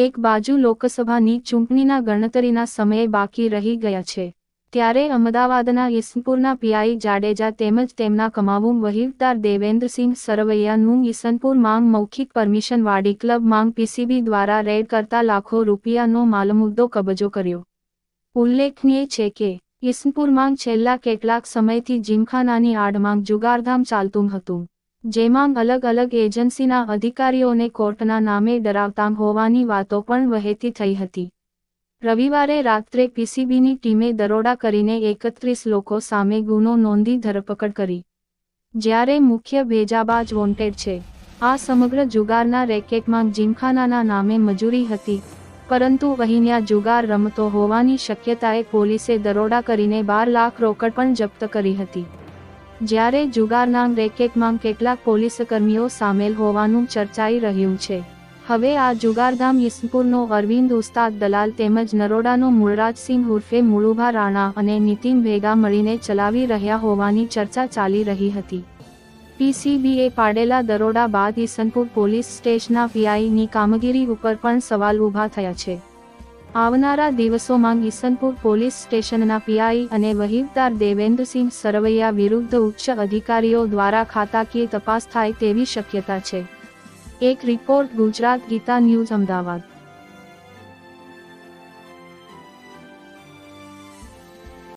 એક બાજુ લોકસભાની ચૂંટણીના ગણતરીના સમયે બાકી રહી ગયા છે. ત્યારે અમદાવાદના ઈસનપુરના પીઆઈ જાડેજા તેમજ તેમના કમાવું વહીવટદાર દેવેન્દ્રસિંહ સરવૈયાનું ઈસનપુર માંગ મૌખિક પરમિશન વાડી ક્લબ માંગ પીસીબી દ્વારા રેડ કરતા લાખો રૂપિયાનો માલમુદ્દો કબજો કર્યો. ઉલ્લેખનીય છે કે ઈસનપુરમાં છેલ્લા કેટલાક સમયથી જીમખાનાની આડમાંગ જુગારધામ ચાલતું હતું. જેમાં અલગ અલગ એજન્સીના અધિકારીઓને કોર્ટના નામે ડરાવતા હોવાની વાતો પણ વહેતી થઈ હતી. રવિવારે રાત્રે પીસીબીની ટીમે દરોડા કરીને એકત્રીસ લોકો સામે ગુનો નોંધી ધરપકડ કરી. જ્યારે મુખ્ય ભેજાબાજ વોન્ટેડ છે. આ સમગ્ર જુગારના રેકેટમાં જીમખાનાના નામે મજૂરી હતી, પરંતુ અહીંયા જુગાર રમતો હોવાની શક્યતાએ પોલીસે દરોડા કરીને બાર લાખ રોકડ પણ જપ્ત કરી હતી. જ્યારે જુગારના રેકેટમાં કેટલાક પોલીસકર્મીઓ સામેલ હોવાનું ચર્ચાઈ રહ્યું છે. હવે આ જુગારધામ ઈસનપુરનો અરવિંદ ઉસ્તાદ દલાલ તેમજ નરોડાનો મૂળરાજસિંહ ઉર્ફે મુળુભા રાણા અને નીતિન ભેગા મળીને ચલાવી રહ્યા હોવાની ચર્ચા ચાલી રહી હતી. પીસીબીએ પાડેલા દરોડા બાદ ઈસનપુર પોલીસ સ્ટેશનના પીઆઈની કામગીરી ઉપર પણ સવાલ ઊભા થયા છે. આવનારા દિવસોમાં ઈસનપુર પોલીસ સ્ટેશનના પીઆઈ અને વહીવદાર દેવેન્દ્રસિંહ સરવૈયા વિરુદ્ધ ઉચ્ચ અધિકારીઓ દ્વારા ખાતાકીય તપાસ થાય તેવી શક્યતા છે. એક રિપોર્ટ ગુજરાત ગીતા ન્યૂઝ અમદાવાદ.